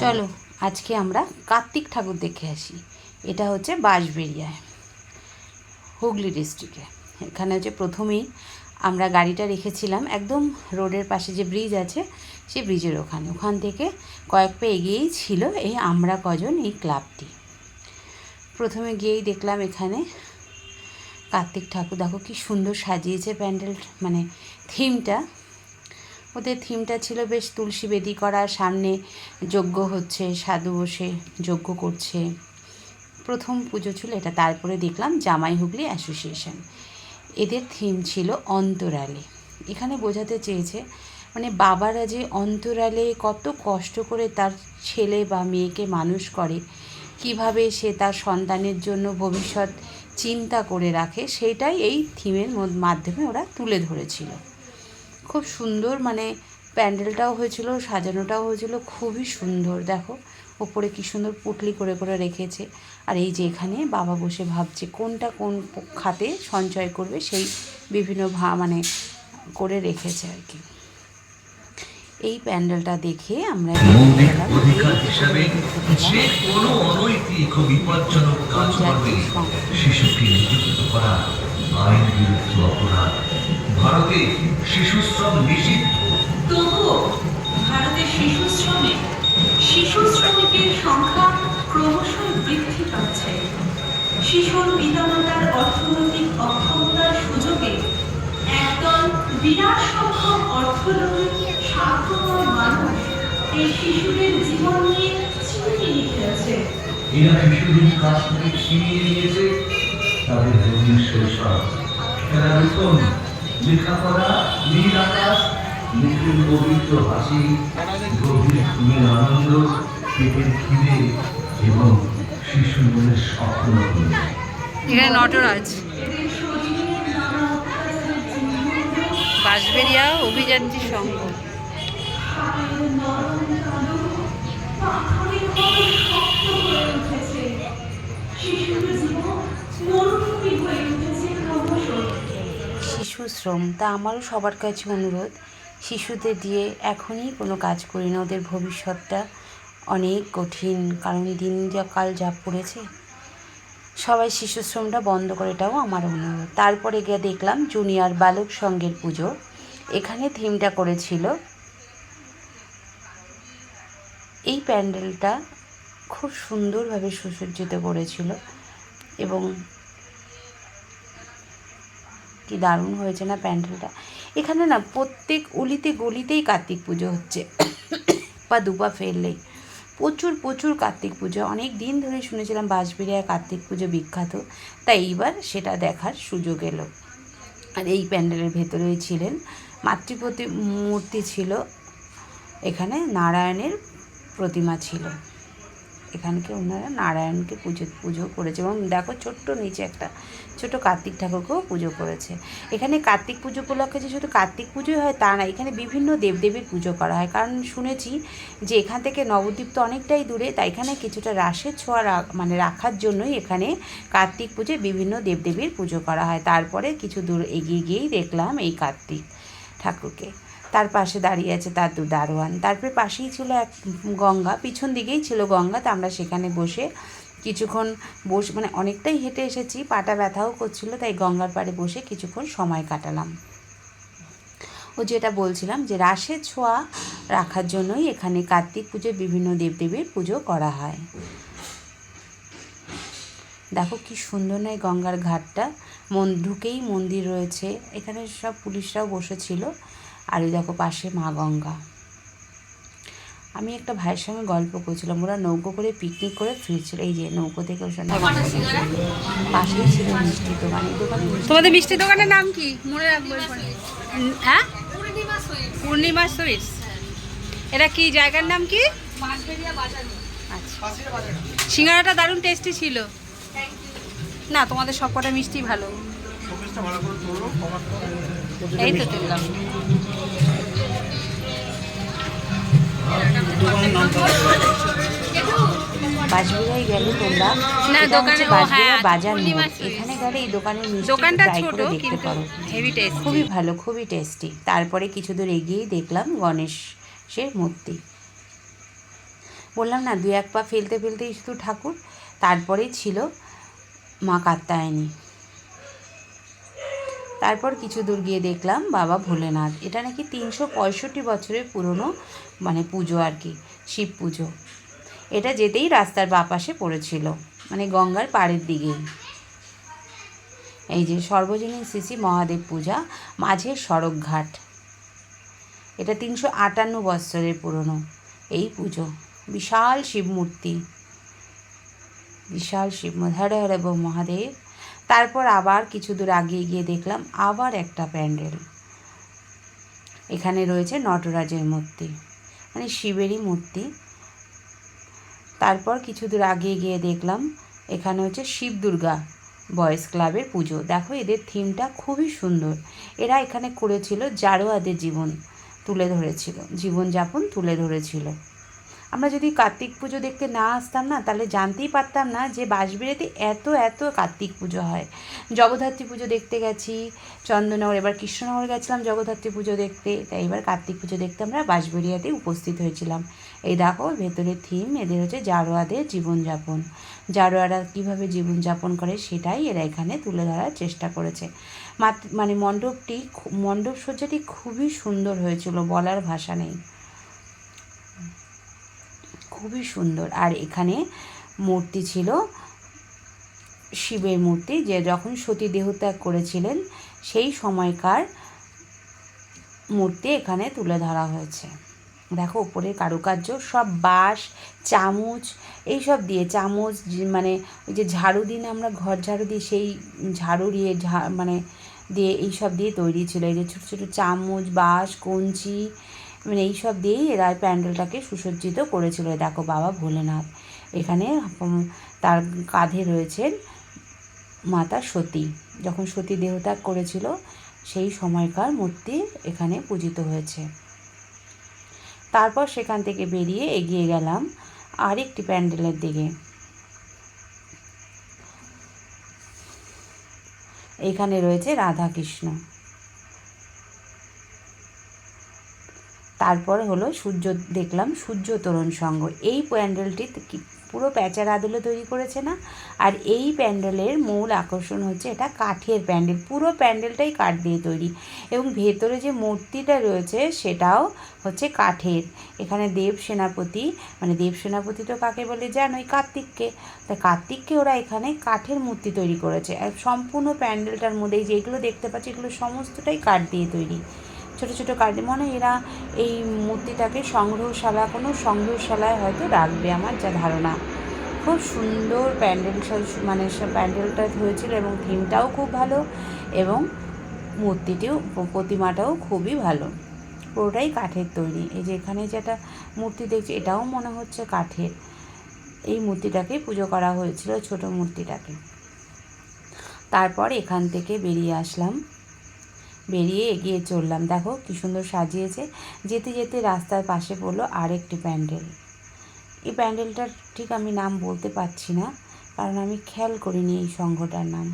চলো, আজকে আমরা কার্তিক ঠাকুর দেখে আসি। এটা হচ্ছে বাঁশবেরিয়ায় হুগলি ডিস্ট্রিক্টে এখানে হচ্ছে প্রথমেই আমরা গাড়িটা রেখেছিলাম একদম রোডের পাশে যে ব্রিজ আছে সেই ব্রিজের ওখানে। ওখান থেকে কয়েক পা এগিয়েই ছিল এই আমরা কজন এই ক্লাবটি। প্রথমে গিয়েই দেখলাম এখানে কার্তিক ঠাকুর। দেখো কি সুন্দর সাজিয়েছে প্যান্ডেল মানে থিমটা। ওদের থিমটা ছিল বেশ তুলসী বেদি করা, সামনে যজ্ঞ হচ্ছে, সাধু বসে যজ্ঞ করছে। প্রথম পুজো ছিল এটা। তারপরে দেখলাম জামাই হুগলি অ্যাসোসিয়েশন। এদের থিম ছিল অন্তরালে। এখানে বোঝাতে চেয়েছে মানে বাবারা যে অন্তরালে কত কষ্ট করে তার ছেলে বা মেয়েকে মানুষ করে, কীভাবে সে তার সন্তানের জন্য ভবিষ্যৎ চিন্তা করে রাখে, সেটাই এই থিমের মধ্য- মাধ্যমে ওরা তুলে ধরেছিল। খুব সুন্দর মানে প্যান্ডেলটাও হয়েছিল, সাজানোটাও হয়েছিল, খুবই সুন্দর, দেখো। ওপরে কি সুন্দর পুটলি করে করে রেখেছে। আর এই যে এখানে বাবা বসে ভাবছে কোনটা কোন খাতে সঞ্চয় করবে সেই বিভিন্ন ভা মানে করে রেখেছে আর কি। এই প্যান্ডেলটা দেখে আমরা ভারতে শিশু শ্রম নিষিদ্ধ। তবুও ভারতে শিশু শ্রমিক শিশু শ্রমিকের সংখ্যা ক্রমশই বৃদ্ধি পাচ্ছে। শিশুর পিতামাতার অর্থনৈতিক অক্ষমতার সুযোগে একদল বিরাট সংখ্যক অর্থলোভী, স্বার্থপর মানুষ এই শিশুদের জীবন নিয়ে লিখে আছে এরা শিশুদের কাছ থেকে ছিনিয়ে নিয়েছে, তাদের রঙিন শৈশব খেলারোপণ লেখাপড়া, নীল আকাশ মুখের পবিত্র হাসি গভীর ঘুমের আনন্দ পেটের খিদে এবং শিশু মনের স্বপ্ন এখানে নটরাজ বাঁশবেরিয়া অভিযাত্রী সংঘ। শিশু শ্রম তা আমারও সবার কাছে অনুরোধ। শিশুদের দিয়ে এখনই কোনো কাজ করি না। ওদের ভবিষ্যৎটা অনেক কঠিন, কারণ দিন যা কাল যা পড়েছে, সবাই শিশু শ্রমটা বন্ধ করে এটাও আমার অনুরোধ। তারপরে গিয়ে দেখলাম জুনিয়র বালক সংঘের পুজো। এখানে থিমটা করেছিল এই প্যান্ডেলটা খুব সুন্দরভাবে সুসজ্জিত করেছিল এবং কি দারুণ হয়েছে না প্যান্ডেলটা। এখানে না প্রত্যেক অলিতে গলিতেই কার্তিক পুজো হচ্ছে। বা দুপা ফেললেই। প্রচুর প্রচুর কার্তিক পুজো। অনেক দিন ধরে শুনেছিলাম বাঁশবেড়িয়ায় কার্তিক পুজো বিখ্যাত। তাই এইবার সেটা দেখার সুযোগ এলো। আর এই প্যান্ডেলের ভেতরেই ছিলেন মাতৃপ্রতি মূর্তি ছিল। এখানে নারায়ণের প্রতিমা ছিল। এখানকে ওনারা নারায়ণকে পুজো পুজো করেছে এবং দেখো ছোট্ট নিচে একটা ছোট কার্তিক ঠাকুরকেও পুজো করেছে। এখানে কার্তিক পুজো উপলক্ষে যে শুধু কার্তিক পুজোই হয় তা না, এখানে বিভিন্ন দেবদেবীর পুজো করা হয়। কারণ শুনেছি যে এখান থেকে নবদ্বীপ তো অনেকটাই দূরে, তাই এখানে কিছুটা রাসের ছোঁয়া মানে রাখার জন্যই এখানে কার্তিক পুজোয় বিভিন্ন দেবদেবীর পুজো করা হয়। তারপরে কিছু দূর এগিয়ে গিয়েই দেখলাম এই কার্তিক ঠাকুরকে। তার পাশে দাঁড়িয়ে আছে তার দু দারোয়ান। তারপরে পাশেই ছিল এক গঙ্গা, পিছন দিকেই ছিল গঙ্গা। তা আমরা সেখানে বসে কিছুক্ষণ বসে মানে অনেকটাই হেঁটে এসেছি, পাটা ব্যথাও করছিল, তাই গঙ্গার পাড়ে বসে কিছুক্ষণ সময় কাটালাম। ও যেটা বলছিলাম যে রাসের ছোঁয়া রাখার জন্যই এখানে কার্তিক পুজোয় বিভিন্ন দেবদেবীর পুজো করা হয়। দেখো কি সুন্দর নয় গঙ্গার ঘাটটা। মন, ঢুকেই মন্দির রয়েছে। এখানে সব পুলিশরাও বসেছিল। আর দেখো পাশে মা গঙ্গা। আমি একটা ভাইয়ের সঙ্গে গল্প করছিলাম ওরা নৌকো করে পিকনিক করে ফিরছিল এই যে নৌকো থেকে পাশেই ছিল মিষ্টি দোকান এই দোকানে তোমাদের মিষ্টি দোকানের নাম কি? মনে রাখব হ্যাঁ? পূর্ণিমা সুইটস। এটা কি জায়গার নাম কি? আচ্ছা। সিঙ্গারাটা দারুণ টেস্টি ছিল। না তোমাদের সব কটা মিষ্টি ভালো। এই তো তুললাম। গেলে তোমরা না, দোকানে- হ্যাঁ, বাজার পূর্ণিমা মোড় সুইটস। এখানে গেলে এই দোকানের মিষ্টি দোকানটা ছোট দেখতে পারো। হেভি টেস্ট খুবই ভালো খুবই টেস্টি তারপরে কিছু দূর এগিয়েই দেখলাম গণেশের মূর্তি। বললাম না দু এক পা ফেলতে ফেলতেই শুধু ঠাকুর। তারপরেই ছিল মা কাত্তায়নী তারপর কিছু দূর গিয়ে দেখলাম বাবা ভোলেনাথ। এটা নাকি তিনশো পঁয়ষট্টি বছরের পুরনো মানে পুজো আর কি। শিব পুজো। এটা যেতেই রাস্তার বাঁ পাশে পড়েছিল মানে গঙ্গার পাড়ের দিকেই। এই যে সর্বজনীন শ্রী মহাদেব পূজা, মাঝের সড়ক ঘাট। এটা তিনশো আটান্ন বৎসরের পুরনো এই পুজো। বিশাল শিব মূর্তি। বিশাল শিব। হরে হরে বৌ মহাদেব। তারপর আবার কিছু দূর আগিয়ে গিয়ে দেখলাম আবার একটা প্যান্ডেল। এখানে রয়েছে নটরাজের মূর্তি। মানে শিবেরই মূর্তি। তারপর কিছু দূর আগে গিয়ে দেখলাম, এখানে হচ্ছে শিব দুর্গা বয়েস ক্লাবের পুজো। দেখো, এদের থিমটা খুবই সুন্দর। এরা এখানে করেছিল জারোয়াদের জীবন তুলে ধরেছিল, জীবনযাপন তুলে ধরেছিল। আমরা যদি কার্তিক পুজো দেখতে না আসতাম না, তাহলে জানতেই পারতাম না যে বাঁশবেড়িতে এত এত কার্তিক পুজো হয়। জগদ্ধাত্রী পুজো দেখতে গেছি, চন্দননগর, এবার কৃষ্ণনগর গেছিলাম জগদ্ধাত্রী পুজো দেখতে, তাই এবার কার্তিক পুজো দেখতে আমরা বাঁশবেড়িয়াতে উপস্থিত হয়েছিলাম। এই দেখো ভেতরের থিম, এদের হচ্ছে জারোয়াদের জীবনযাপন। জারোয়ারা কীভাবে জীবনযাপন করে সেটাই এরা এখানে তুলে ধরার চেষ্টা করেছে। মানে মণ্ডপটি মণ্ডপ সজ্জাটি খুবই সুন্দর হয়েছিল, বলার ভাষা নেই। খুবই সুন্দর। আর এখানে মূর্তি ছিল, শিবের মূর্তি, যে যখন সতী দেহত্যাগ করেছিলেন, সেই সময়কার মূর্তি এখানে তুলে ধরা হয়েছে। দেখো উপরে কারুকার্য, সব বাঁশ, চামচ, এইসব দিয়ে চামচ মানে ওই যে ঝাড়ু দিন আমরা ঘর ঝাড়ু দিই, সেই ঝাড়ু দিয়ে মানে দিয়ে এইসব দিয়ে তৈরি ছিল। এই যে ছোটো ছোটো চামচ, বাঁশ, কঞ্চি মানে এইসব দিয়েই এরা প্যান্ডেলটাকে সুসজ্জিত করেছিল। দেখো বাবা ভোলেনাথ। এখানে তার কাঁধে রয়েছেন মাতা সতী। যখন সতী দেহত্যাগ করেছিল, সেই সময়কার মূর্তি এখানে পূজিত হয়েছে। তারপর সেখান থেকে বেরিয়ে এগিয়ে গেলাম আরেকটি প্যান্ডেলের দিকে। এখানে রয়েছে রাধা তারপর হলো সূর্য, দেখলাম সূর্য তরুণ সংঘ এই প্যান্ডেলটি পুরো প্যাঁচার আদলে তৈরি করেছে না? আর এই প্যান্ডেলের মূল আকর্ষণ হচ্ছে এটা কাঠের প্যান্ডেল। পুরো প্যান্ডেলটাই কাঠ দিয়ে তৈরি। এবং ভেতরে যে মূর্তিটা রয়েছে সেটাও হচ্ছে কাঠের। এখানে দেব সেনাপতি মানে দেব সেনাপতি তো কাকে বলে জানোই? কার্তিককে। তা কার্তিককে ওরা এখানে কাঠের মূর্তি তৈরি করেছে। আর সম্পূর্ণ প্যান্ডেলটার মধ্যে যেগুলো দেখতে পাচ্ছি এগুলো সমস্তটাই কাঠ দিয়ে তৈরি। ছোট ছোট মনে হয় এরা এই মূর্তিটাকে সংগ্রহশালা, কোনো সংগ্রহশালায় হয়তো রাখবে আমার যা ধারণা। খুব সুন্দর প্যান্ডেল মানে প্যান্ডেলটা হয়েছিল এবং থিমটাও খুব ভালো এবং মূর্তিটিও প্রতিমাটাও খুবই ভালো। পুরোটাই কাঠের তৈরি। এই যে এখানে যেটা মূর্তি দেখছি, এটাও মনে হচ্ছে কাঠের। এই মূর্তিটাকে পুজো করা হয়েছিল, ছোট মূর্তিটাকে। তারপর এখান থেকে বেরিয়ে আসলাম। বেরিয়ে এগিয়ে চললাম। দেখো কি সুন্দর সাজিয়েছে। যেতে যেতে রাস্তার পাশে পড়ল আরেকটি প্যান্ডেল। এই প্যান্ডেলটার ঠিক আমি নাম বলতে পারছি না, কারণ আমি খেয়াল করিনি এই সংঘটার নাম।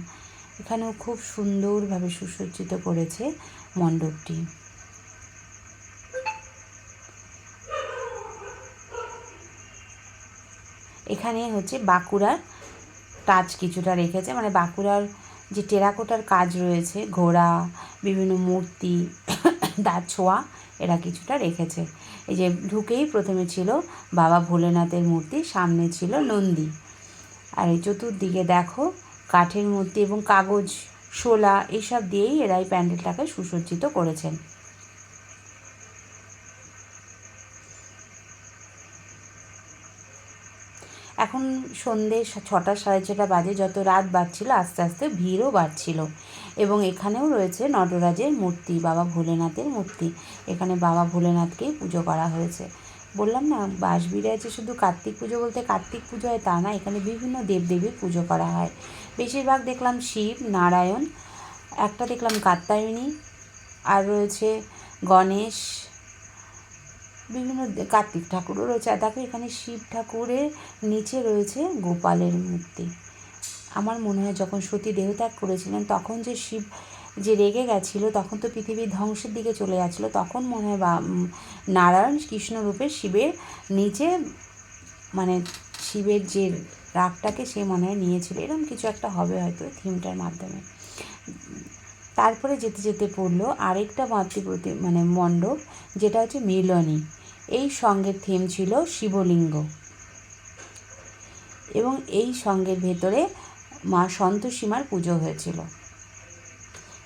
এখানেও খুব সুন্দরভাবে সুসজ্জিত করেছে মণ্ডপটি। এখানে হচ্ছে বাঁকুড়ার টাচ কিছুটা রেখেছে। মানে বাঁকুড়ার যে টেরাকোটার কাজ রয়েছে, ঘোড়া, বিভিন্ন মূর্তি, তার ছোঁয়া, এরা কিছুটা রেখেছে। এই যে ঢুকেই প্রথমে ছিল বাবা ভোলেনাথের মূর্তি, সামনে ছিল নন্দী। আর এই চতুর্দিকে দেখো, কাঠের মূর্তি এবং কাগজ, শোলা এইসব দিয়েই এরা এই প্যান্ডেলটাকে সুসজ্জিত করেছেন। এখন সন্ধে ছটা সাড়ে ছটা বাজে, যত রাত বাড়ছিল, আস্তে আস্তে ভিড়ও বাড়ছিল। এবং এখানেও রয়েছে নটরাজের মূর্তি, বাবা ভোলেনাথের মূর্তি। এখানে বাবা ভোলেনাথকেই পুজো করা হয়েছে। বললাম না বাঁশবিড়ায় যে শুধু কার্তিক পুজো বলতে কার্তিক পুজো হয় তা না, এখানে বিভিন্ন দেবদেবীর পুজো করা হয়। বেশিরভাগ দেখলাম শিব, নারায়ণ, একটা দেখলাম কাত্তায়নী আর রয়েছে গণেশ বিভিন্ন কার্তিক ঠাকুরও রয়েছে। আর দেখো এখানে শিব ঠাকুরের নিচে রয়েছে গোপালের মূর্তি। আমার মনে হয় যখন সতী দেহত্যাগ করেছিলেন, তখন যে শিব যে রেগে গেছিল, তখন তো পৃথিবী ধ্বংসের দিকে চলে যাচ্ছিল। তখন মনে হয় বা নারায়ণ কৃষ্ণরূপে শিবের নিচে মানে শিবের যে রাগটাকে সে মনে হয় নিয়েছিল। এরকম কিছু একটা হবে হয়তো থিমটার মাধ্যমে। তারপরে যেতে যেতে পড়ল আরেকটা মাতৃপ্রতি মানে মণ্ডপ, যেটা হচ্ছে মিলনী। এই সঙ্গের থিম ছিল শিবলিঙ্গ। এবং এই সঙ্গের ভেতরে মা সন্তোষীমার পুজো হয়েছিল।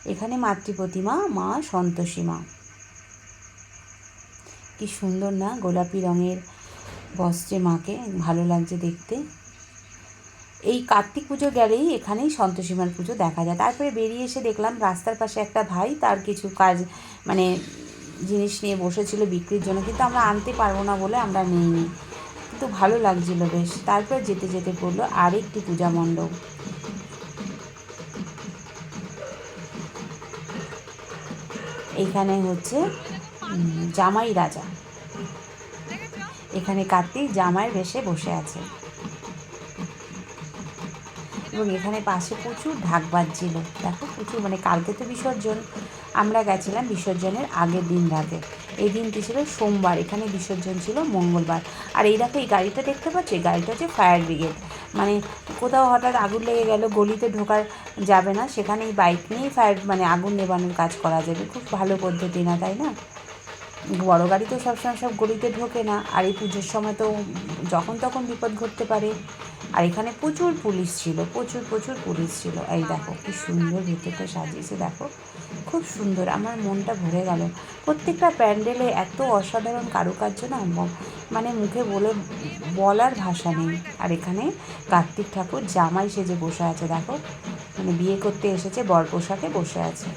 এখানে মাতৃপ্রতিমা মা সন্তোষীমা। কি সুন্দর না? গোলাপি রঙের বস্ত্রে মাকে ভালো লাগছে দেখতে। এই কার্তিক পুজো গেলেই এখানেই সন্তোষীমার পুজো দেখা যায়। তারপরে বেরিয়ে এসে দেখলাম রাস্তার পাশে একটা ভাই, তার কিছু কাজ মানে জিনিস নিয়ে বসেছিল বিক্রির জন্য, কিন্তু আমরা আনতে পারব না বলে আমরা নিইনি। কিন্তু ভালো লাগছিল বেশ। তারপর যেতে যেতে পড়ল আরেকটি পূজা মণ্ডপ। এখানে হচ্ছে জামাই রাজা। এখানে কার্তিক জামাইয়ের বেশে বসে আছে। এবং এখানে পাশে প্রচুর ঢাক বাজছিল। দেখো, প্রচুর মানে কালকে তো বিসর্জন। আমরা গেছিলাম বিসর্জনের আগের দিন রাতে। এই দিনটি ছিল সোমবার, এখানে বিসর্জন ছিল মঙ্গলবার। আর এই দেখো এই গাড়িটা দেখতে পাচ্ছ? গাড়িটা হচ্ছে ফায়ার ব্রিগেড। মানে কোথাও হঠাৎ আগুন লেগে গেল, গলিতে ঢোকার যাবে না সেখানে এই বাইক নিয়েই ফায়ার মানে আগুন নেবানোর কাজ করা যাবে। খুব ভালো পদ্ধতি না, তাই না? বড় গাড়ি তো সবসময় সব গলিতে ঢোকে না, আর এই পুজোর সময় তো যখন তখন বিপদ ঘটতে পারে। আর এখানে প্রচুর পুলিশ ছিল, প্রচুর প্রচুর পুলিশ ছিল। এই দেখো, কি সুন্দর ভিতরটা সাজিয়েছে, দেখো। খুব সুন্দর, আমার মনটা ভরে গেল। প্রত্যেকটা প্যান্ডেলে এত অসাধারণ কারুকার্য না মানে মুখে বলে, বলার ভাষা নেই। আর এখানে কার্তিক ঠাকুর জামাই সেজে বসে আছে, দেখো। মানে বিয়ে করতে এসেছে বর পোশাকে বসে আছে।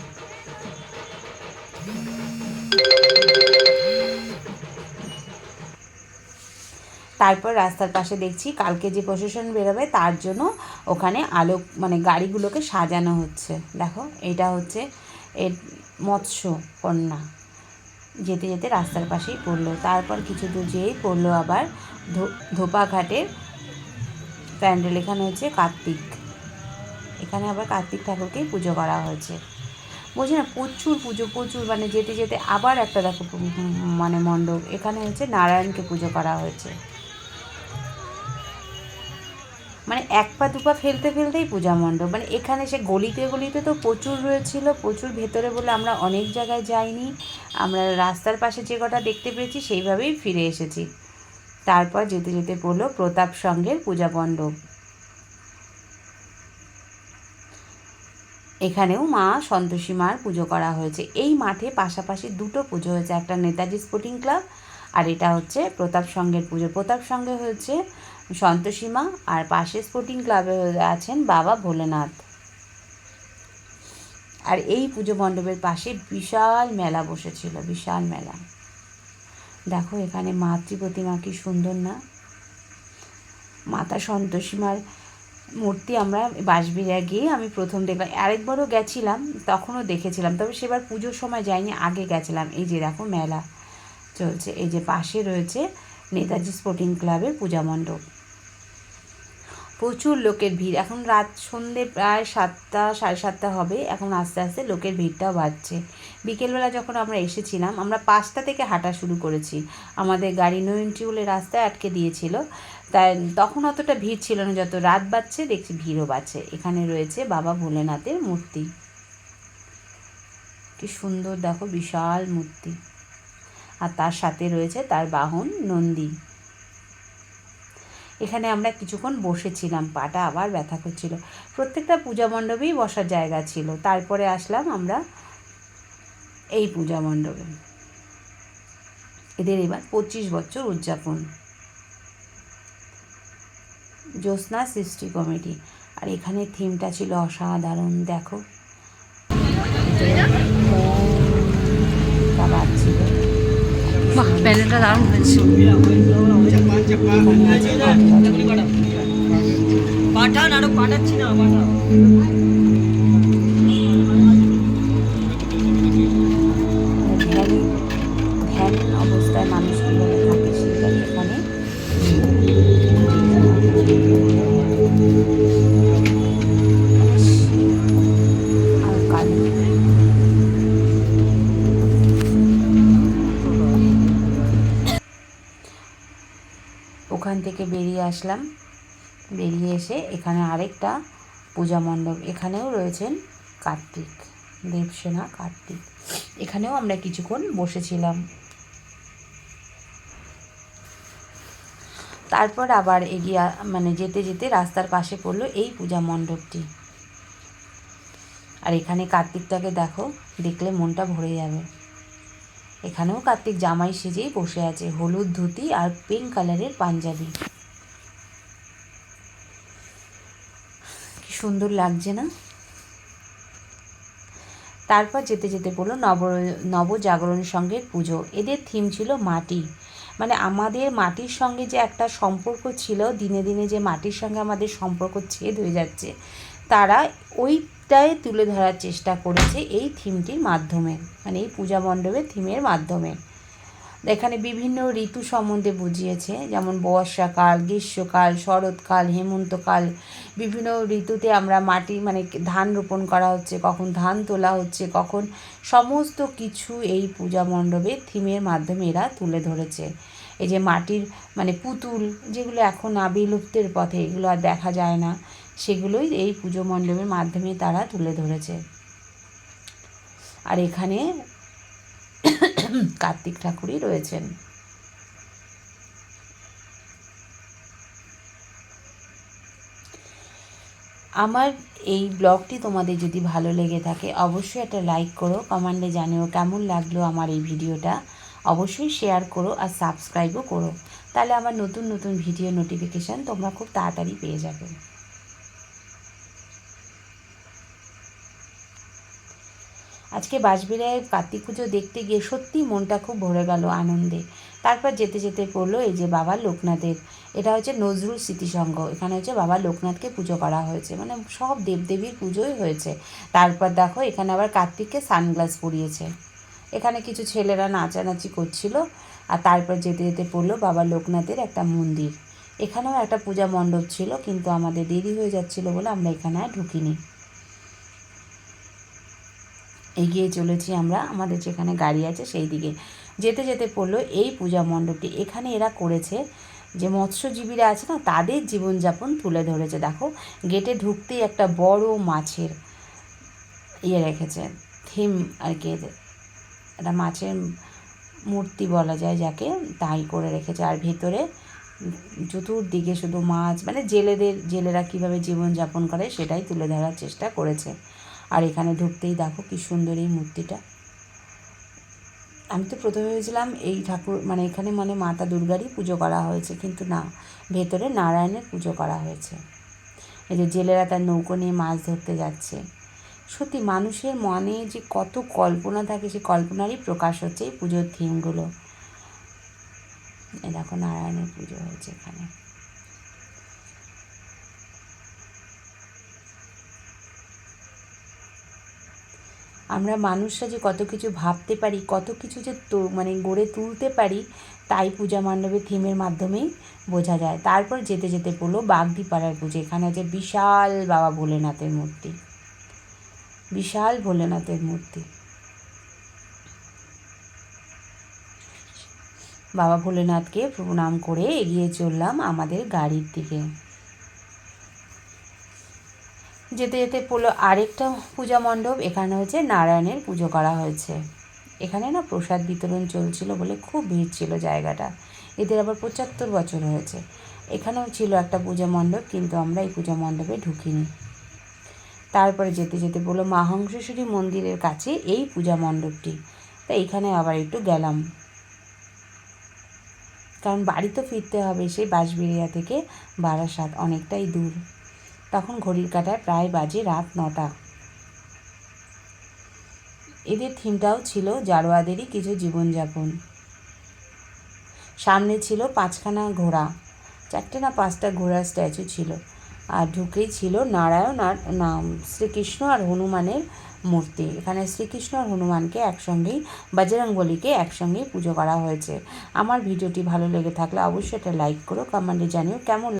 তারপর রাস্তার পাশে দেখছি কালকে যে প্রশাসন বেরোবে তার জন্য ওখানে আলো মানে গাড়িগুলোকে সাজানো হচ্ছে। দেখো, এটা হচ্ছে এর মৎস্য কন্যা। যেতে যেতে রাস্তার পাশেই পড়ল। তারপর কিছু দূর যেয়েই পড়ল আবার ধোপাঘাটের প্যান্ডেল। এখানে হচ্ছে কার্তিক। এখানে আবার কার্তিক ঠাকুরকেই পুজো করা হয়েছে। বলছি না, প্রচুর পুজো, প্রচুর মানে যেতে যেতে আবার একটা দেখো মানে মণ্ডপ। এখানে হচ্ছে নারায়ণকে পুজো করা হয়েছে। মানে এক পা দু পা ফেলতে ফেলতেই পূজা মণ্ডপ। মানে এখানে সে গলিতে গলিতে তো প্রচুর রয়েছিল, প্রচুর ভেতরে বলে আমরা অনেক জায়গায় যাইনি। আমরা রাস্তার পাশে যে কটা দেখতে পেয়েছি সেইভাবেই ফিরে এসেছি। তারপর যেতে যেতে পড়ল প্রতাপ সঙ্গের পূজা মণ্ডপ। এখানেও মা সন্তোষী মার পুজো করা হয়েছে। এই মাঠে পাশাপাশি দুটো পুজো হয়েছে, একটা নেতাজি স্পোর্টিং ক্লাব আর এটা হচ্ছে প্রতাপ সঙ্গের পুজো। প্রতাপ সঙ্গে হচ্ছে সন্তোষী মা আর পাশে স্পোর্টিং ক্লাবে আছেন বাবা ভোলেনাথ। আর এই পুজো মণ্ডপের পাশে বিশাল মেলা বসেছিল, বিশাল মেলা। দেখো এখানে মাতৃ প্রতিমা কি সুন্দর না? মাতা সন্তোষীমার মূর্তি আমরা বাঁশবিড়িয়া গিয়ে আমি প্রথম দেখলাম। আরেকবারও গেছিলাম, তখনও দেখেছিলাম, তবে সেবার পুজোর সময় যাইনি, আগে গেছিলাম। এই যে দেখো মেলা চলছে, এই যে পাশে রয়েছে নেতাজি স্পোর্টিং ক্লাবের পূজা মণ্ডপ। প্রচুর লোকের ভিড়। এখন রাত সন্ধে প্রায় সাতটা, সাড়ে সাতটা হবে। এখন আস্তে আস্তে লোকের ভিড়টাও বাড়ছে। বিকেলবেলা যখন আমরা এসেছিলাম, আমরা পাঁচটা থেকে হাঁটা শুরু করেছি। আমাদের গাড়ি নয়ন টিউলে রাস্তায় আটকে দিয়েছিল। তাই তখন অতটা ভিড় ছিল না। যত রাত বাড়ছে, দেখছি ভিড়ও বাড়ছে। এখানে রয়েছে বাবা ভোলেনাথের মূর্তি। কি সুন্দর দেখো, বিশাল মূর্তি। আর তার সাথে রয়েছে তার বাহন নন্দী। এখানে আমরা কিছুক্ষণ বসেছিলাম, পাটা আবার ব্যথা করছিল। প্রত্যেকটা পূজা মণ্ডপেই বসার জায়গা ছিল। তারপরে আসলাম আমরা এই পূজা মণ্ডপে। এদের এবার পঁচিশ বছর উদযাপন। জ্যোৎস্না সৃষ্টি কমিটি। আর এখানে থিমটা ছিল অসাধারণ, দেখো। বাহ দারুণ হয়েছে। পাঠান আরও পাঠাচ্ছি না পাঠান। আসলাম। বেরিয়ে এসে এখানে আরেকটা পূজা মণ্ডপ। এখানেও রয়েছেন কার্তিক, দেবসেনা কার্তিক। এখানেও আমরা কিছুক্ষণ বসেছিলাম। তারপর আবার এগিয়ে মানে যেতে যেতে রাস্তার পাশে পড়ল এই পূজা মণ্ডপটি। আর এখানে কার্তিকটাকে দেখো, দেখলে মনটা ভরে যাবে। এখানেও কার্তিক জামাই সেজেই বসে আছে, হলুদ ধুতি আর পিঙ্ক কালারের পাঞ্জাবি। সুন্দর লাগছে না? তারপর যেতে যেতে বলল, নব নবজাগরণ সঙ্গের পুজো। এদের থিম ছিল মাটি। মানে আমাদের মাটির সঙ্গে যে একটা সম্পর্ক ছিল, দিনে দিনে যে মাটির সঙ্গে আমাদের সম্পর্ক ছেদ হয়ে যাচ্ছে, তারা ওইটাই তুলে ধরার চেষ্টা করেছে এই থিমটির মাধ্যমে মানে এই পূজা মণ্ডপের থিমের মাধ্যমে। এখানে বিভিন্ন ঋতু সম্বন্ধে বুঝিয়েছে, যেমন বর্ষাকাল, গ্রীষ্মকাল, শরৎকাল, হেমন্তকাল। বিভিন্ন ঋতুতে আমরা মাটি মানে ধান রোপণ করা হচ্ছে, কখন ধান তোলা হচ্ছে, কখন সমস্ত কিছু এই পূজা মণ্ডপে থিমের মাধ্যমে এরা তুলে ধরেছে। এই যে মাটির মানে পুতুল, যেগুলো এখন বিলুপ্তের পথে, এগুলো আর দেখা যায় না, সেগুলোই এই পুজো মণ্ডপের মাধ্যমে তারা তুলে ধরেছে। আর এখানে কার্তিক ঠাকুরই রয়েছেন। আমার এই ব্লগটি তোমাদের যদি ভালো লেগে থাকে, অবশ্যই একটা লাইক করো, কমেন্টে জানিও কেমন লাগল আমার এই ভিডিওটা। অবশ্যই শেয়ার করো আর সাবস্ক্রাইবও করো। তাহলে আমার নতুন নতুন ভিডিও নোটিফিকেশান তোমরা খুব তাড়াতাড়ি পেয়ে যাবে। আজকে বাঁশবেড়ায় কার্তিক পুজো দেখতে গিয়ে সত্যি মনটা খুব ভরে গেল আনন্দে। তারপর যেতে যেতে পড়ল এই যে বাবা লোকনাথের, এটা হচ্ছে নজরুল স্মৃতিসংঘ এখানে হচ্ছে বাবা লোকনাথকে পুজো করা হয়েছে। মানে সব দেবদেবীর পুজোই হয়েছে। তারপর দেখো, এখানে আবার কার্তিককে সানগ্লাস পরিয়েছে। এখানে কিছু ছেলেরা নাচানাচি করছিল। আর তারপর যেতে যেতে পড়ল বাবা লোকনাথের একটা মন্দির। এখানেও একটা পূজা মণ্ডপ ছিল, কিন্তু আমাদের দেরি হয়ে যাচ্ছিল বলে আমরা এখানে আর ঢুকিনি। এগিয়ে চলেছি আমরা। আমাদের যেখানে গাড়ি আছে সেই দিকে যেতে যেতে পড়ল এই পূজা মণ্ডপটি। এখানে এরা করেছে যে মৎস্যজীবীরা আছে না, তাদের জীবনযাপন তুলে ধরেছে। দেখো, গেটে ঢুকতেই একটা বড় মাছের ইয়ে রেখেছে, থিম আর কি একটা মাছের মূর্তি বলা যায় যাকে, তাই করে রেখেছে। আর ভেতরে চতুর্দিকে শুধু মাছ মানে জেলেদের, জেলেরা কীভাবে জীবনযাপন করে সেটাই তুলে ধরার চেষ্টা করেছে। আর এখানে ঢুকতেই দেখো কি সুন্দর এই মূর্তিটা। আমি তো প্রথমে ভেবেছিলাম এই ঠাকুর মানে এখানে মানে মাতা দুর্গারই পুজো করা হয়েছে, কিন্তু না, ভেতরে নারায়ণের পুজো করা হয়েছে। এই যে জেলেরা তার নৌকো নিয়ে মাছ ধরতে যাচ্ছে। সত্যি মানুষের মনে যে কত কল্পনা থাকে, সেই কল্পনারই প্রকাশ হচ্ছে এই পুজোর থিমগুলো। এ দেখো নারায়ণের পুজো হয়েছে এখানে। আমরা মানুষরা যে কত কিছু ভাবতে পারি, কত কিছু যে তো মানে গড়ে তুলতে পারি, তাই পূজা মণ্ডপের থিমের মাধ্যমেই বোঝা যায়। তারপর যেতে যেতে পড়ল বাগদিপাড়ার পুজো, এখানে আছে বিশাল বাবা ভোলেনাথের মূর্তি। বিশাল ভোলেনাথের মূর্তি। বাবা ভোলেনাথকে প্রণাম করে এগিয়ে চললাম আমাদের গাড়ির দিকে। যেতে যেতে পড়ল আরেকটা পূজা মণ্ডপ, এখানে হচ্ছে নারায়ণের পুজো করা হয়েছে। এখানে না প্রসাদ বিতরণ চলছিল বলে খুব ভিড় ছিল জায়গাটা। এদের আবার পঁচাত্তর বছর হয়েছে। এখানেও ছিল একটা পূজা মণ্ডপ, কিন্তু আমরা এই পূজা মণ্ডপে ঢুকিনি। তারপরে যেতে যেতে বলল, মা হংসেশ্বরী মন্দিরের কাছে এই পূজা মণ্ডপটি। তা এখানে আবার একটু গেলাম। কারণ বাড়ি তো ফিরতে হবে, সেই বাঁশবেড়িয়া থেকে বারাসাত অনেকটাই দূর। তখন ঘড়ির কাটায় প্রায় বাজে রাত নটা। এদের থিমটাও ছিল জারোয়াদেরই কিছু জীবনযাপন। সামনে ছিল পাঁচখানা ঘোড়া, চারটে না পাঁচটা ঘোড়ার স্ট্যাচু ছিল, আর ঢুকেই ছিল নারায়ণ আর নাম শ্রীকৃষ্ণ আর হনুমানের মূর্তি। এখানে শ্রীকৃষ্ণ আর হনুমানকে একসঙ্গেই, বজরংবলীকে একসঙ্গেই পুজো করা হয়েছে। আমার ভিডিওটি ভালো লেগে থাকলে অবশ্যই এটা লাইক করো, কমেন্টে জানিও কেমন